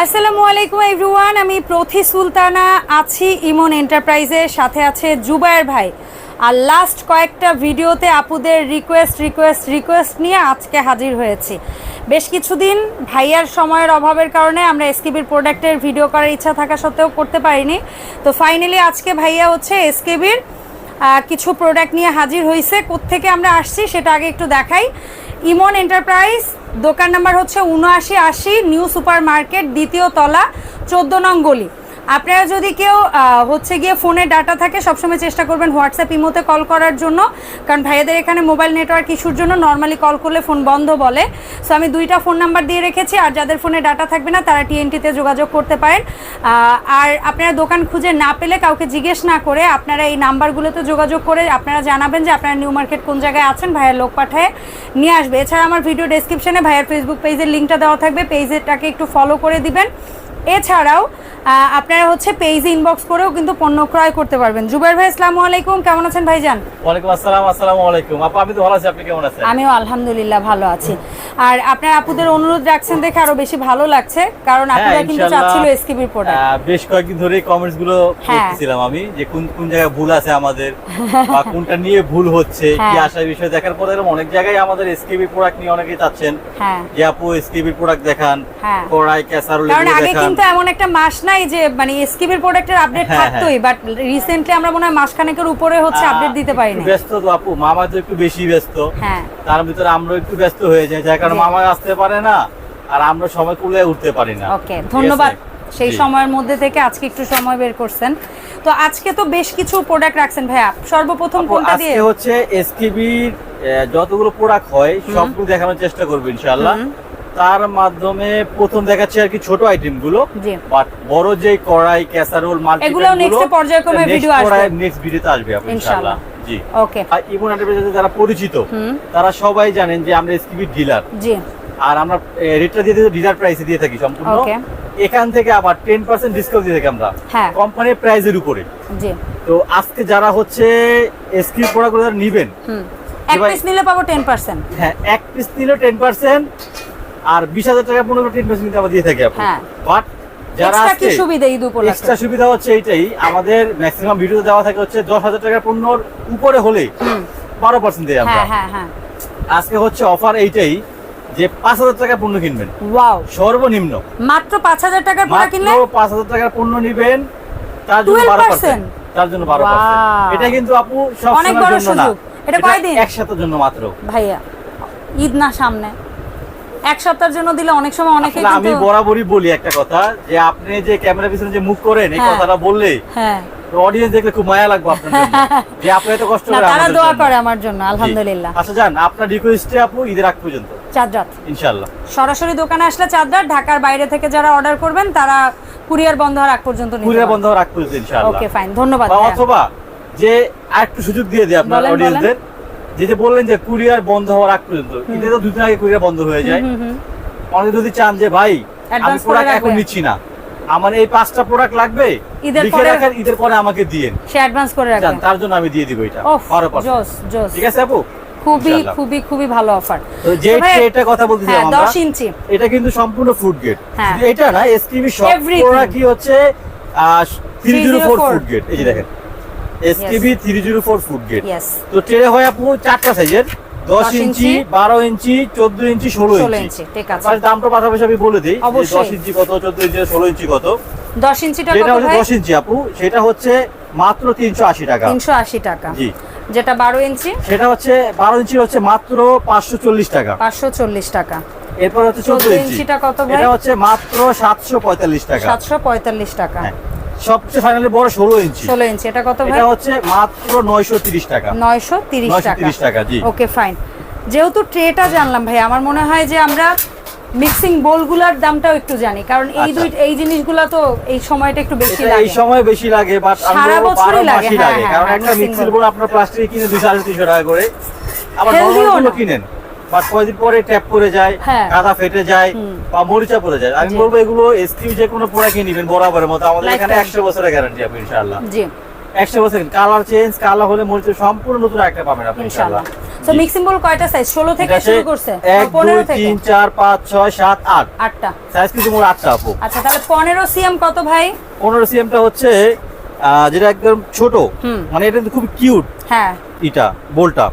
আসসালামু আলাইকুম এভরিওয়ান আমি প্রথি সুলতানা, আছি ইমন এন্টারপ্রাইজের সাথে আছে জুবায়ের ভাই। আর লাস্ট কয়েকটা ভিডিওতে আপুদের রিকোয়েস্ট রিকোয়েস্ট রিকোয়েস্ট নিয়ে আজকে হাজির হয়েছি। বেশ কিছুদিন ভাইয়ার সময়ের অভাবের কারণে আমরা এসকেবির প্রোডাক্টের ভিডিও করার ইচ্ছা থাকা সত্ত্বেও করতে পারিনি। তো ফাইনালি আজকে ভাইয়া হচ্ছে এসকেবির কিছু প্রোডাক্ট নিয়ে হাজির হয়েছে কোত্থেকে আমরা আসছি সেটা আগে একটু দেখাই। ইমন এন্টারপ্রাইজ দোকান নাম্বার হচ্ছে উনআশি আশি, নিউ সুপার মার্কেট দ্বিতীয় তলা, চোদ্দ নং গলি। আপনারা যদি কেউ হচ্ছে গিয়ে ফোনে ডাটা থাকে, সবসময় চেষ্টা করবেন হোয়াটসঅ্যাপ ইমোতে কল করার জন্য। কারণ ভাইয়াদের এখানে মোবাইল নেটওয়ার্ক ইস্যুর জন্য নর্মালি কল করলে ফোন বন্ধ বলে। সো আমি দুইটা ফোন নাম্বার দিয়ে রেখেছি, আর যাদের ফোনে ডাটা থাকবে না, তারা টিএনটিতে যোগাযোগ করতে পারেন। আর আপনারা দোকান খুঁজে না পেলে কাউকে জিজ্ঞেস না করে আপনারা এই নাম্বারগুলোতে যোগাযোগ করে আপনারা জানাবেন যে আপনারা নিউ মার্কেট কোন জায়গায় আছেন ভাইয়ের লোক পাঠায় নিয়ে আসবে। এছাড়া আমার ভিডিও ডেসক্রিপশনে ভাইয়ের ফেসবুক পেজের লিঙ্কটা দেওয়া থাকবে। পেজেরটাকে একটু ফলো করে দিবেন। এছাড়াও আপনারা হচ্ছে পেজে ইনবক্স করেও কিন্তু পণ্য ক্রয় করতে পারবেন। জুবাইর ভাই আসসালামু আলাইকুম। কেমন আছেন ভাইজান? ওয়ালাইকুম আসসালাম আসসালামু আলাইকুম। আপু আমি তো ভালো আছি আপনি কেমন আছেন? আমিও আলহামদুলিল্লাহ ভালো আছি। আর আপনার আপুদের অনুরোধ রাখছেন দেখে আরও বেশি ভালো লাগছে কারণ হ্যাঁ, আপুরা কিন্তু চাচ্ছিল এসকিবির প্রোডাক্ট বেশ কয়েকদিন ধরে কমেন্টসগুলো হ্যাঁ। আমি যে কোন কোন জায়গায় ভুল আছে আমাদের বা কোনটা নিয়ে ভুল হচ্ছে কি হ্যাঁ। আসার বিষয় দেখার পরে এরকম অনেক জায়গায় আমাদের এসকেবি প্রোডাক্ট নিয়ে অনেকেই চাচ্ছেন হ্যাঁ। যে আপু এসকেবি প্রোডাক্ট দেখান। কড়াই ক্যাসারোল এগুলো দেখান। কিন্তু এমন একটা মাস নাই যে মানে এসকিবির প্রোডাক্টের আপডেট হ্যাঁ, থাকতোই বাট রিসেন্টলি আমরা মনে হয় মাসখানেকের উপরে হচ্ছে আপডেট দিতে একটু ব্যস্ত তো আপু মামা তো একটু বেশি ব্যস্ত। হ্যাঁ। তার ভিতরে আমরা একটু ব্যস্ত হয়ে যাই যার কারণে মামা আসতে পারে না আর আমরা সময় কুলে উঠতে পারি না। ওকে ধন্যবাদ। সেই সময়ের মধ্যে থেকে আজকে একটু সময় বের করছেন। তো আজকে তো বেশ কিছু প্রোডাক্ট রাখছেন ভাইয়া। সর্বপ্রথম কোনটা দিয়ে? আজকে হচ্ছে এসকেবির যতগুলো প্রোডাক্ট হয় সবগুলো দেখানোর চেষ্টা করব ইনশাআল্লাহ। তার মাধ্যমে প্রথম দেখাচ্ছি আর কি ছোট আইটেমগুলো বাট বড় যে কড়াই ক্যাসারোল মাল্টি পর্যায়ক্রমে video আসবে। নেক্সট ভিডিওতে আসবে ইনশাআল্লাহ। জি। ওকে। আর ইমন এন্টারপ্রাইজে যারা পরিচিত তারা সবাই জানেন যে আমরা এসকেবির ডিলার জি। আর আমরা রেটটা দিয়ে ডিলার প্রাইসে দিয়ে থাকি সম্পূর্ণ। এখান থেকে আবার টেন পার্সেন্ট ডিসকাউন্ট দিয়ে থাকি আমরা হ্যাঁ। কোম্পানির প্রাইসের উপরে। জি। তো আজকে যারা হচ্ছে এসকিউ প্রোডাক্টগুলো যারা নিবেন হুম। এক পিস নিলে পাবো টেন পার্সেন্ট হ্যাঁ এক পিস নিলে টেন পার্সেন্ট আর বিশ হাজার টাকা পনেরো পার্সেন্ট কিন্তু আমরা দিয়ে থাকি আপনি হ্যাঁ। বাট যারা এক্সট্রা আজকে সুবিধা ঈদ উপলক্ষে? এক্সট্রা সুবিধা হচ্ছে এইটাই আমাদের ম্যাক্সিমাম ভিডিওতে দেওয়া থাকে হচ্ছে দশ হাজার টাকার পণ্যর উপরে হলে বারো পার্সেন্ট দেয় আমরা। হ্যাঁ হ্যাঁ হ্যাঁ। আজকে হচ্ছে অফার এইটাই যে পাঁচ হাজার টাকার পণ্য কিনবেন। ওয়াও সর্বনিম্ন। মাত্র পাঁচ হাজার টাকার পড়া মাত্র কিনলে পাঁচ হাজার টাকার পণ্য নিবেন তার জন্য বারো পার্সেন্ট তার জন্য বারো পার্সেন্ট এটা কিন্তু আপু সব সময়ের জন্য না। এটা কয়দিন? এক সাথের জন্য মাত্র। ভাইয়া ঈদ না সামনে। এক সপ্তাহের জন্য দিলে অনেক সময় অনেকে আমি বরাবরই বলি একটা কথা যে আপনি যে ক্যামেরা পিছনে যে মুখ করেন এই হ্যাঁ। কথাটা বললে হ্যাঁ। অডিয়েন্স দেখলে খুব মায়া লাগবে আপনার যে আপনি এত কষ্ট করে তারা দোয়া করে আমার জন্য আলহামদুলিল্লাহ। আচ্ছা যান আপনার রিকোয়েস্টে আপু ঈদের আগ পর্যন্ত। চাঁদরাত। ইনশাআল্লাহ। সরাসরি দোকানে আসলে চাঁদরাত ঢাকার বাইরে থেকে যারা অর্ডার করবেন তারা কুরিয়ার বন্ধ হওয়ার আগ পর্যন্ত কুরিয়ার বন্ধ হওয়ার আগ পর্যন্ত ইনশাআল্লাহ। ওকে ফাইন ধন্যবাদ অথবা যে আরেকটু সুযোগ দিয়ে দিই আপনার। অডিয়েন্সদের যে যে বললেন যে কুরিয়ার বন্ধ হওয়ার আগ পর্যন্ত ঈদে তো দুদিন আগে কুরিয়ার বন্ধ হয়ে যায়। অনেকে যদি চান যে ভাই আমি প্রোডাক্ট এখন নিচ্ছি না। আমার এই পাঁচটা প্রোডাক্ট লাগবে ঈদের পরে- রাখেন ঈদের পরে আমাকে দিয়েন। সে অ্যাডভান্স করে জান, রাখবেন তার জন্য আমি দিয়ে দিব এটা। ওফ বারো পার্সেন্ট জোস জোস। ঠিক আছে আপু? খুবই খুবই খুবই ভালো অফার যে এটা কথা বলতেছিলাম হ্যাঁ আমরা দশ ইঞ্চি। এটা কিন্তু সম্পূর্ণ ফুড গেট হ্যাঁ। এটা না এসটিভি সব. প্রোডাক্টই হচ্ছে three zero four 304 food grade এই যে দেখেন। STV three zero four food grade তো ট্রে হয় আপু চারটা সাইজের দশ ইঞ্চি বারো ইঞ্চি চোদ্দ ইঞ্চি ষোলো ইঞ্চি। ইঞ্চি ঠিক আছে। দামটা পাশাপাশি আমি বলে দিই দশ ইঞ্চি কত চোদ্দ ইঞ্চি ষোলো ইঞ্চি কত। দশ ইঞ্চিটা যেটা হচ্ছে দশ ইঞ্চি আপু সেটা হচ্ছে মাত্র তিনশো আশি টাকা। তিনশো আশি টাকা। জি। যেটা বারো ইঞ্চি? সেটা হচ্ছে বারো ইঞ্চি হচ্ছে মাত্র পাঁচশো চল্লিশ টাকা। পাঁচশো চল্লিশ টাকা। এরপর হচ্ছে চোদ্দ ইঞ্চি। ইঞ্চিটা কত? এটা হচ্ছে মাত্র সাতশো পঁয়তাল্লিশ টাকা। সাতশো পঁয়তাল্লিশ টাকা। হ্যাঁ। সবচেয়ে ফাইনালি বড় ষোলো ইঞ্চি ষোলো ইঞ্চি এটা কত ভাই? এটা হচ্ছে মাত্র নয়শো তিরিশ টাকা। নয়শো তিরিশ নয়শো টাকা তিরিশ টাকা জি। ওকে ফাইন যেহেতু ট্রেটা জানলাম ভাই আমার মনে হয় যে আমরা মিক্সিং বোলগুলার দামটাও একটু জানি কারণ এই আচ্ছা। দুই এই জিনিসগুলো তো এই সময়টা একটু বেশি লাগে এই সময় বেশি লাগে বাট সারা বছরই লাগে, হ্যাঁ, হ্যাঁ, কারণ হ্যাঁ, একটা মিক্সির bowl। বোর্ড আপনার প্লাস্টিক কিনে দুশো আড়াই তিনশো টাকা করে। আবার নর্মাল। কিনেন। বাট কয়েকদিন পরে ট্যাপ করে যায় হ্যাঁ। কাদা ফেটে যায় বা মরিচা পড়ে যায়। আমি বলব এগুলো এসকিউ যে কোনো প্রোডাক্ট নিবেন বরাবরের মতো। আমাদের এখানে একশো বছরের গ্যারান্টি আপনি ইনশাআল্লাহ। জি। একশো বছর কালার চেঞ্জ কালার হলে মরিচা সম্পূর্ণ নতুন একটা পাবেন আপনি ইনশাআল্লাহ। তো মিক্সিং বোল কয়টা সাইজ ষোলো থেকে শুরু করছে? এক দুই পনেরো থেকে? তিন চার পাঁচ ছয় সাত আট। আটটা। সাইজ কিন্তু মোট আটটা আপু। আচ্ছা তাহলে পনেরো সিএম কত ভাই? পনেরো সিএমটা হচ্ছে যেটা একদম ছোট। মানে এটা খুব কিউট হ্যাঁ। এটা বোলটা।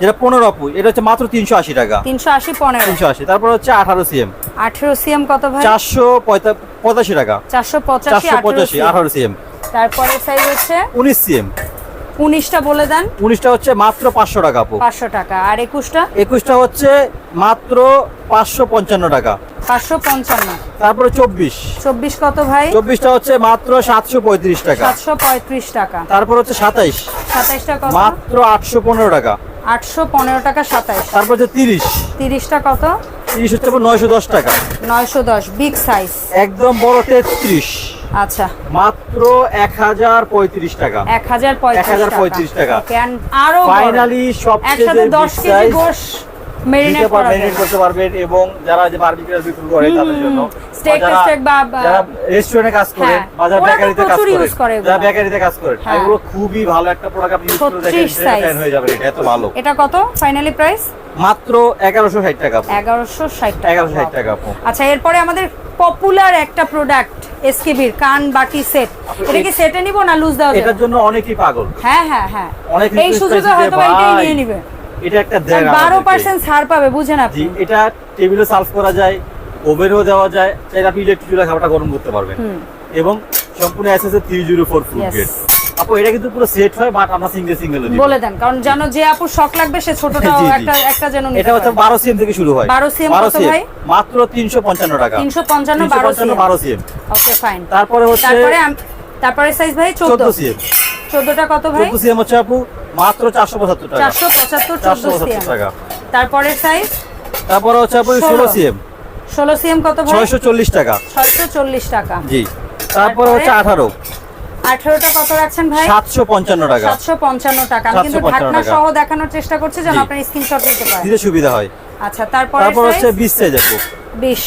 যেটা পনেরো আপু এটা হচ্ছে মাত্র তিনশো আশি টাকা। তিনশো আশি পনেরো। তিনশো আশি তারপর হচ্ছে আঠারো সিএম। আঠেরো সিএম কত ভাই? চারশো পঁচাশি টাকা। চারশো পঁচাশি চারশো পঁচাশি আঠারো সিএম। তারপরে সাইজ হচ্ছে? উনিশ সিএম। উনিশটা বলে দেন। উনিশটা হচ্ছে মাত্র পাঁচশো টাকা আপু। পাঁচশো টাকা। আর একুশটা? একুশটা হচ্ছে মাত্র পাঁচশো পঞ্চান্ন টাকা। পাঁচশো পঞ্চান্ন। তারপরে চব্বিশ। চব্বিশ কত ভাই? চব্বিশটা হচ্ছে মাত্র সাতশো পঁয়ত্রিশ টাকা। সাতশো পঁয়ত্রিশ টাকা। তারপর হচ্ছে সাতাইশ। সাতাইশটা কত? মাত্র আটশো পনেরো টাকা। আটশো পনেরো টাকা সাতাইশ। তারপর হচ্ছে তিরিশ। তিরিশটা কত? তিরিশ হচ্ছে নয়শো দশ টাকা। নয়শো দশ বিগ সাইজ একদম বড় তেত্রিশ। আচ্ছা। মাত্র এক হাজার পঁয়ত্রিশ টাকা। এক হাজার পঁয়ত্রিশ 1035 টাকা। আরও ফাইনালি সবচেয়ে একসাথে দশ কেজি গোশ। মেরিনেট করতে পারবেন এবং যারা যে বারবিকিউর বিক্রি করে তাদের জন্য। Steak বা বা- বা- যারা রেস্টুরেন্টে কাজ করে বা যারা বেকারিতে কাজ করে use করে এগুলো। যারা বেকারিতে কাজ করে। এগুলো খুবই ভালো একটা প্রোডাক্ট আপনি ইউজ করে দেখেন 36 size। ফ্যান হয়ে যাবে এটা এত ভালো। এটা কত? ফাইনালি প্রাইস মাত্র এগারোশো ষাট টাকা আচ্ছা এরপরে আমাদের পপুলার একটা প্রোডাক্ট এসকেবির কান বাটি সেট এটা কি সেটে নিব না লুজ দেওয়া যাবে? এটার জন্য অনেকেই পাগল। হ্যাঁ হ্যাঁ হ্যাঁ। অনেক এই সুযোগে হয়তো এটাই নিয়ে নিবে। এটা একটা দেন ছাড় পাবে বুঝেন আপনি। এটা টেবিলে সার্ভ করা যায় ওভেনও দেওয়া যায় চাইলে আপনি ইলেকট্রিক চুলা খাবারটা গরম করতে পারবেন। এবং সম্পূর্ণ ফুড. গ্রেড আপু এটা কিন্তু পুরো সেট হয় বাট আমরা সিঙ্গেল সিঙ্গেল বলে দেন কারণ জানো যে আপু শখ লাগবে সে ছোটটাও। একটা একটা যেন এটা হচ্ছে পারে। বারো সিএম থেকে শুরু হয়। 12 CM কত ভাই? মাত্র তিনশো পঞ্চান্ন টাকা। 355 12 CM বারো সিএম ওকে ফাইন তারপরে হচ্ছে তারপরে তারপরে সাইজ ভাই 14 চোদ্দ। সিএম 14টা কত ভাই? চোদ্দ সিএম হচ্ছে আপু মাত্র চারশো পঁচাত্তর টাকা। 475 চারশো 14 পঁচাত্তর সিএম টাকা। তারপরে সাইজ তারপরে হচ্ছে আপু 16 ষোলো সিএম 16 সিএম কত ভাই? ছয়শো চল্লিশ টাকা। 640 টাকা। জি। তারপরে? হচ্ছে আঠারো। 18টা কত রাখছেন ভাই? সাতশো পঞ্চান্ন টাকা। 755 টাকা। আমি কিন্তু ঢাকনা সহ দেখানোর চেষ্টা করছি যেন। আপনার স্ক্রিনশট নিতে পারেন। দিতে সুবিধা হয়। আচ্ছা তারপরে তারপর হচ্ছে সাইজ বিশ সাইজ আপু। 20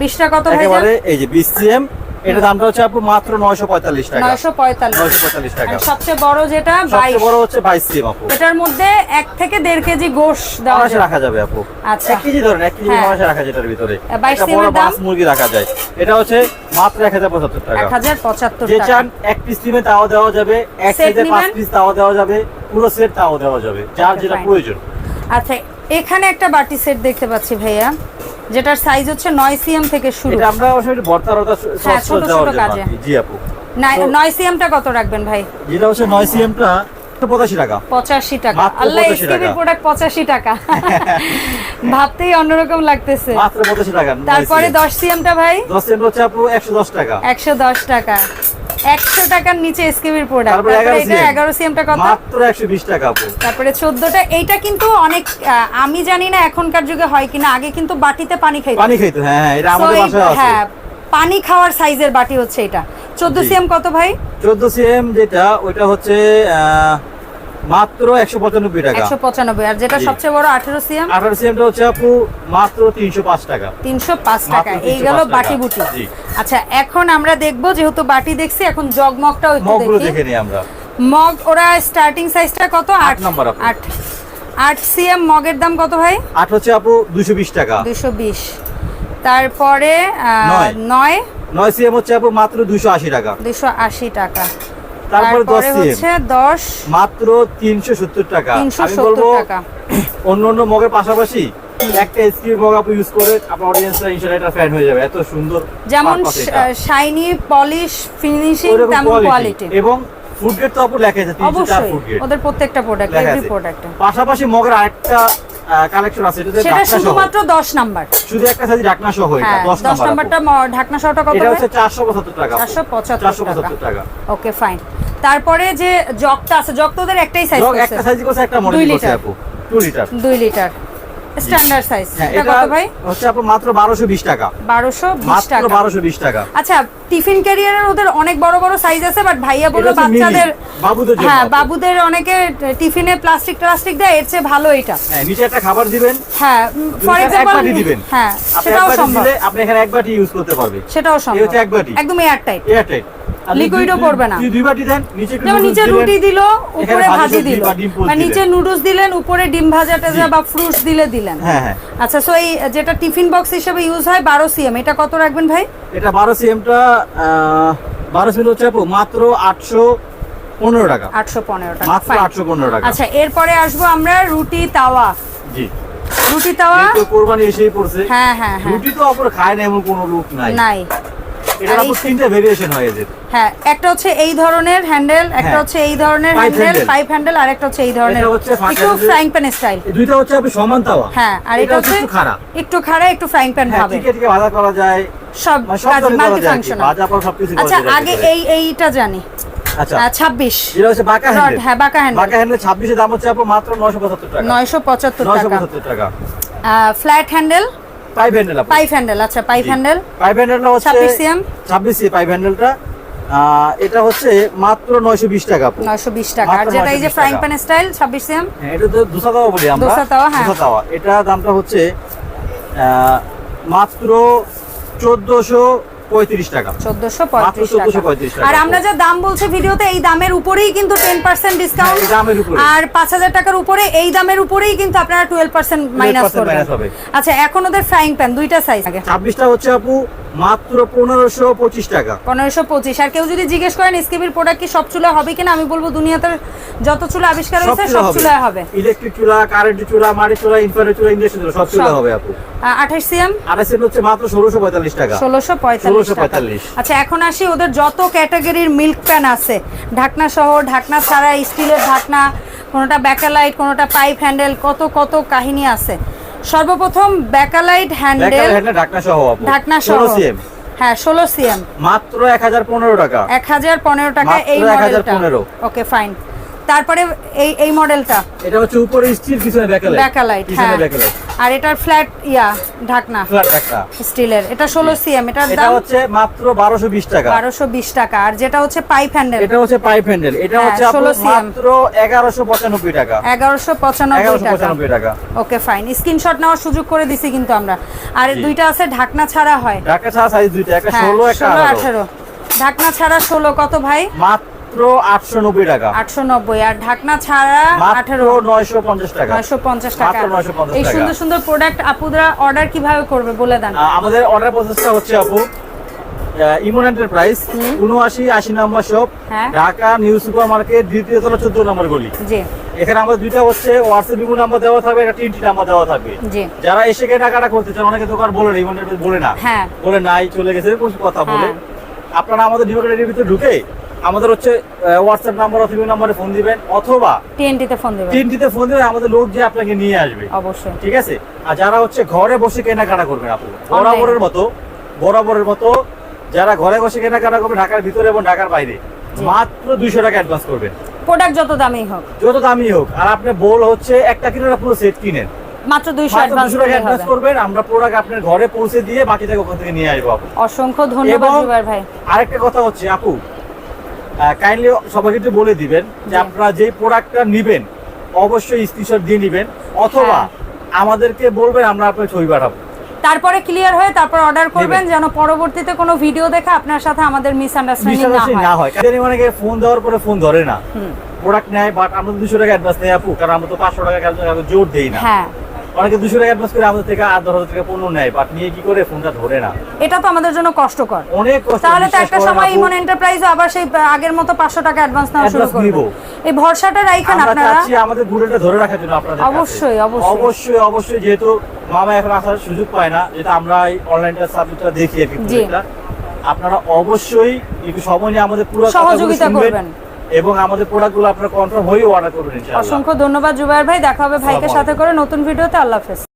20টা কত ভাই একেবারে এই যে বিশ সিএম এটা দামটা হচ্ছে আপু মাত্র নয়শো পঁয়তাল্লিশ টাকা। 945 নয়শো পঁয়তাল্লিশ টাকা। সবচেয়ে বড় যেটা সবচেয়ে বড় হচ্ছে বাইশ সিএম আপু। এটার মধ্যে এক থেকে দেড় কেজি গোশ দেওয়া যায়। রাখা যাবে আপু। আচ্ছা। এক কেজি ধরেন এক কেজি হ্যাঁ। অনায়াসে রাখা যায় এটার ভিতরে। বাইশ একটা CM বড় এর দাম? মাছ মুরগি রাখা যায়। এটা হচ্ছে মাত্র এক হাজার পঁচাত্তর টাকা। এক হাজার পঁচাত্তর যে চান এক পিস নিবে তাও দেওয়া যাবে এক Set সাইজের পাঁচ পিস তাও দেওয়া যাবে পুরো সেট তাও দেওয়া যাবে যার যেটা প্রয়োজন। আচ্ছা এখানে একটা বাটি সেট দেখতে পাচ্ছি ভাইয়া। যেটার সাইজ হচ্ছে নয় সিএম থেকে শুরু। এটা আমরা আসলে হ্যাঁ, ছোট ছোট কাজে। জি আপু। না- তো- নয় সিএমটা কত রাখবেন ভাই? যেটা হচ্ছে নয় সিএমটা টাকা। টাকা। আল্লাহ 85 প্রোডাক্ট পঁচাশি টাকা। ভাবতেই অন্যরকম লাগতেছে। মাত্র টাকা তারপরে CM দশ সিএমটা ভাই? হচ্ছে আপু একশো দশ টাকা। একশো দশ টাকা। একশো টাকার নিচে এসকেবির প্রোডাক্ট তারপরে তারপরে 11 এটা CM এগারো সিএমটা কত? মাত্র টাকা আপু। তারপরে চোদ্দটা এইটা কিন্তু অনেক আমি জানি না এখনকার যুগে হয় কিনা আগে কিন্তু বাটিতে পানি খাইতো। পানি খাইতো হ্যাঁ হ্যাঁ এটা আমাদের বাসায় আছে। হ্যাঁ পানি খাওয়ার সাইজের বাটি হচ্ছে এটা। চোদ্দ জি। সিএম কত ভাই? চোদ্দ সিএম যেটা ওইটা হচ্ছে মাত্র একশো পঁচানব্বই টাকা। একশো পঁচানব্বই আর যেটা সবচেয়ে বড় আঠেরো সিএম আঠারো সিএমটা হচ্ছে আপু মাত্র তিনশো পাঁচ টাকা। তিনশো পাঁচ টাকা এই 305 গেল বাটি বুটি জি। আচ্ছা এখন আমরা দেখব যেহেতু বাটি দেখছি এখন জগমগটাও একটু মগগুলো দেখি। আমরা। মগ ওরা স্টার্টিং সাইজটা কত? আট নম্বর আপু। আট। আট সিএম মগের দাম কত ভাই? আট হচ্ছে আপু দুশো বিশ টাকা। দুশো বিশ। তারপরে আহ, নয়। নয়? নয় সিএম হচ্ছে আপু মাত্র দুশো আশি টাকা। দুশো আশি টাকা। তারপরে দশ তারপরে সিএম হচ্ছে দশ। মাত্র তিনশো সত্তর টাকা। তিনশো আমি বলব টাকা। অন্য অন্য মগের পাশাপাশি একটা মগ আপু ইউজ করে আপনার অডিয়েন্সরা এটা ফ্যান হয়ে যাবে। এত সুন্দর যেমন শাইনি পলিশ ফিনিশিং তেমন কোয়ালিটি এবং ফুড গ্রেড তো আপু লেখা আছে ফুড গ্রেড ওদের প্রত্যেকটা প্রোডাক্ট এভরি প্রোডাক্ট পাশাপাশি মগের আরেকটা কালেকশন আছে এটাতে সেটা শুধুমাত্র দশ নাম্বার। শুধু একটা সাইজ ঢাকনা সহ এটা হ্যাঁ 10 দশ নাম্বার নাম্বারটা ঢাকনা সহটা কত এটা হচ্ছে 475 টাকা 475 টাকা। ওকে ফাইন তারপরে যে জগটা আছে জগ তো ওদের একটাই সাইজ একটা সাইজ করছে একটা মডেল দুই আপু। 2 লিটার দুই লিটার স্ট্যান্ডার্ড সাইজ এটা এটা কত ভাই? হচ্ছে আপু মাত্র 1220 টাকা। বারোশো বিশ মাত্র 1220 টাকা। আচ্ছা টিফিন ক্যারিয়ারের ওদের অনেক বড় বড় সাইজ আছে বাট ভাইয়া বলল বাচ্চাদের বাবুদের হ্যাঁ বাবুদের অনেকে টিফিনে প্লাস্টিক প্লাস্টিক দেয় এর চেয়ে ভালো এটা। হ্যাঁ নিচে একটা খাবার দিবেন। হ্যাঁ ফর এক্সাম্পল এক দিবেন। হ্যাঁ সেটাও সম্ভব। আপনি এখানে এক বাটি ইউজ করতে পারবে সেটাও সম্ভব হচ্ছে এক বাটি। একদম এয়ার টাইট এয়ারটাইট আর লিকুইডও পড়বে না। নিচে যেমন নিচে রুটি দিল উপরে ভাজি দিল। বা দিলেন। নিচে নুডলস দিলেন উপরে ডিম ভাজা টাজা বা ফ্রুটস দিলে দিলেন। হ্যাঁ হ্যাঁ। আচ্ছা সো এই যেটা টিফিন বক্স হিসেবে ইউজ হয় বারো সিএম এটা কত রাখবেন ভাই? এটা বারো সিএমটা বারো সিএম হচ্ছে মাত্র আটশো পনেরো টাকা। আটশো পনেরো টাকা মাত্র আটশো পনেরো টাকা। আচ্ছা এরপরে আসব আমরা রুটি তাওয়া। জি। রুটি তাওয়া? কোরবানি এসেই পড়ছে। হ্যাঁ হ্যাঁ হ্যাঁ। রুটি তো অপর খায় না এমন কোনো লোক নাই। নাই। এটা আর আপু তিনটা ভেরিয়েশন হয়ে যেত। হ্যাঁ একটা হচ্ছে এই ধরনের হ্যান্ডেল একটা হ্যাঁ। হচ্ছে এই ধরনের হ্যান্ডেল। পাইপ হ্যান্ডেল আর একটা হচ্ছে এই ধরনের একটু ফ্রাইং প্যান স্টাইল দুইটা হচ্ছে আপনি সমান তাওয়া। হ্যাঁ আর এটা হচ্ছে একটু খাড়া। একটু খাড়া একটু ফ্রাইং প্যান ভাজা করা যায়। সব মানে কাজ মাল্টি। ফাংশনাল ভাজা পর সবকিছু করা আচ্ছা আগে এই এইটা জানি। আচ্ছা। হচ্ছে বাঁকা হ্যান্ডেল হ্যাঁ বাঁকা হ্যান্ডেল বাঁকা হ্যান্ডেল ছাব্বিশের দাম হচ্ছে আপু মাত্র নয়শো পঁচাত্তর টাকা। নয়শো পঁচাত্তর নয়শো টাকা পঁচাত্তর টাকা। Flat handle pipe handle pipe handle আচ্ছা পাইপ হ্যান্ডেল পাইপ হ্যান্ডেলটা হচ্ছে 26 সিএম। ছাব্বিশ সি পাইপ হ্যান্ডেলটা এটা হচ্ছে মাত্র নয়শো বিশ টাকা আপু। নয়শো বিশ টাকা। আর যেটা এই যে 920 ফ্রাইং প্যান স্টাইল ছাব্বিশ সিএম? হ্যাঁ, এটা তো দোসা তাওয়া বলি আমরা। দোসা তাওয়া, হ্যাঁ। দোসা তাওয়া এটা দামটা হচ্ছে মাত্র চোদ্দশো পঁয়ত্রিশ টাকা চোদ্দশো পঁয়ত্রিশ 1435 টাকা টাকা। আর আমরা যা দাম বলছি ভিডিওতে এই দামের উপরেই কিন্তু টেন পার্সেন্ট ডিসকাউন্ট দামের উপরে। আর পাঁচ হাজার টাকার উপরে এই দামের উপরেই কিন্তু আপনারা টুয়েলভ পার্সেন্ট মাইনাস 12% করবেন হবে। আচ্ছা এখন ওদের ফ্রাইং প্যান দুইটা সাইজ আগে ছাব্বিশটা হচ্ছে আপু মাত্র পনেরোশো পঁচিশ টাকা। পনেরোশো পঁচিশ। আর কেউ যদি জিজ্ঞেস করেন এসকেবির প্রোডাক্ট কি সব চুলা হবে কিনা? আমি বলব দুনিয়াতে যত চুলা আবিষ্কার হয়েছে সব চুলায় হবে। ইলেকট্রিক চুলা কারেন্ট চুলা মাটির চুলা ইনফ্রারেড চুলা ইন্ডাকশন চুলা সব চুলা হবে আপু। আঠাশ সিএম? আর সেটা হচ্ছে মাত্র ষোলোশো পঁয়তাল্লিশ টাকা। ষোলোশো পঁয়তাল্লিশ টাকা। আচ্ছা এখন আসি ওদের যত ক্যাটাগরির মিল্ক প্যান আছে। ঢাকনা সহ ঢাকনা ছাড়া স্টিলের ঢাকনা কোনোটা ব্যাকালাইট কোনোটা পাইপ হ্যান্ডেল কত কত কাহিনী আছে। সর্বপ্রথম ব্যাকালাইট হ্যান্ডেল হ্যাঁ ঢাকনা সহ ঢাকনা সহ হ্যাঁ ষোলো সিএম। মাত্র এক হাজার পনেরো টাকা। এক হাজার পনেরো টাকা এই 1015 মডেলটা। Okay fine. তারপরে এই এই মডেলটা। এটা হচ্ছে উপরে স্টিল পিছনে ব্যাকেলাইট ব্যাকালাইট হ্যাঁ। ব্যাকেলাইট আর এটার ফ্ল্যাট ইয়া ঢাকনা। ফ্ল্যাট ঢাকনা। স্টিলের এটা ষোলো সিএম এটার এটা হচ্ছে মাত্র বারোশো বিশ টাকা। বারোশো বিশ টাকা। আর যেটা হচ্ছে পাইপ হ্যান্ডেল এটা হচ্ছে পাইপ হ্যান্ডেল এটা হ্যাঁ, হচ্ছে 16 মাত্র এগারোশো পঁচানব্বই টাকা। এগারোশো পঁচানব্বই এগারোশো টাকা পঁচানব্বই টাকা। ওকে ফাইন স্ক্রিনশট নেওয়ার সুযোগ করে দিছি কিন্তু আমরা। আর। দুইটা আছে ঢাকনা ছাড়া হয়। ঢাকা ছাড়া সাইজ দুইটা একটা হ্যাঁ ষোলো একটা ষোলো আঠারো। আঠারো। ঢাকনা ছাড়া ষোলো। কত ভাই? মাত্র আটশো নব্বই টাকা। আটশো নব্বই আর ঢাকনা ছাড়া মাত্র আঠারো। নয়শো পঞ্চাশ টাকা। নয়শো পঞ্চাশ টাকা। মাত্র 950 এই সুন্দর সুন্দর প্রোডাক্ট আপুদরা অর্ডার কীভাবে করবে বলে দেন। আমাদের অর্ডার প্রসেসটা হচ্ছে আপু ইমন এন্টারপ্রাইজ উনআশি আশি নম্বর শপ হ্যাঁ। ঢাকা নিউ সুপার মার্কেট দ্বিতীয় তলা চোদ্দ নম্বর গলি। এখানে আমাদের দুইটা হচ্ছে হোয়াটসঅ্যাপ ইমো নাম্বার দেওয়া থাকবে একটা নাম্বার দেওয়া থাকবে। যারা এসে করতে চান অনেকে দোকান বলে ইমন বলে না। হ্যাঁ। বলে নাই চলে গেছে কথা বলে। হ্যাঁ। আপনারা আমাদের ভিতরে ঢুকে আমাদের হচ্ছে হোয়াটসঅ্যাপ নাম্বার অথবা নাম্বারে ফোন দিবেন অথবা টিএনটিতে ফোন দেবেন। তিনটিতে ফোন দিবেন আমাদের লোক যে আপনাকে নিয়ে আসবে। অবশ্যই। ঠিক আছে? আর যারা হচ্ছে ঘরে বসে কেনাকাটা করবেন আপু বরাবরের মতো বরাবরের মতো যারা ঘরে বসে কেনাকাটা করবে ঢাকার ভিতরে এবং ঢাকার বাইরে মাত্র দুইশো টাকা অ্যাডভান্স করবেন। প্রোডাক্ট যত দামি হোক। যত দামি হোক আর আপনি বল হচ্ছে একটা কিনে পুরো সেট কিনেন। মাত্র দুইশো অ্যাডভান্স করবেন আমরা প্রোডাক্ট আপনার ঘরে পৌঁছে দিয়ে বাকি টাকা ওখান থেকে নিয়ে আসব অসংখ্য ধন্যবাদ ভাই। আরেকটা কথা হচ্ছে আপু কাইন্ডলি সবাইকে একটু বলে দিবেন যে আপনারা যে প্রোডাক্টটা নিবেন অবশ্যই স্ক্রিনশট দিয়ে নিবেন অথবা হ্যাঁ। আমাদেরকে বলবেন আমরা আপনার ছবি পাঠাবো। তারপরে ক্লিয়ার হয়ে তারপর অর্ডার করবেন যেন পরবর্তীতে কোনো ভিডিও দেখে আপনার সাথে আমাদের মিসআন্ডারস্ট্যান্ডিং না মিসআন্ডারস্ট্যান্ডিং না হয়। কারণ অনেকে ফোন দেওয়ার পরে ফোন ধরে না। প্রোডাক্ট নেয় বাট আমরা দুশো টাকা অ্যাডভান্স নেই আপু কারণ আমরা তো পাঁচশো টাকা কারও জোর দেই না। হ্যাঁ। অনেকে দুশো টাকা অ্যাডভান্স করে আমাদের থেকে আট দশ হাজার টাকা পণ্য নেয় বাট নিয়ে কি করে ফোনটা ধরে না? এটা তো আমাদের জন্য কষ্টকর। অনেক কষ্ট তাহলে তো একটা সময় ইমন এন্টারপ্রাইজ আবার সেই আগের মতো পাঁচশো টাকা অ্যাডভান্স নেওয়া শুরু করবে এই ভরসাটা রাখেন আপনারা। চাচ্ছি আমাদের গুড়েটা ধরে রাখার জন্য আপনাদের অবশ্যই, অবশ্যই। অবশ্যই অবশ্যই যেহেতু মামা এখন আসার সুযোগ পায় না যেটা আমরা এই অনলাইনটা সাবজেক্টটা দেখি আর কি আপনারা অবশ্যই একটু সময় নিয়ে আমাদের পুরো সহযোগিতা করবেন। এবং আমাদের প্রোডাক্টগুলো আপনার কনফার্ম হয়ে অর্ডার করবেন অসংখ্য ধন্যবাদ জুবাইর ভাই। দেখা হবে ভাইকে সাথে করে নতুন ভিডিওতে। আল্লাহ হাফেজ।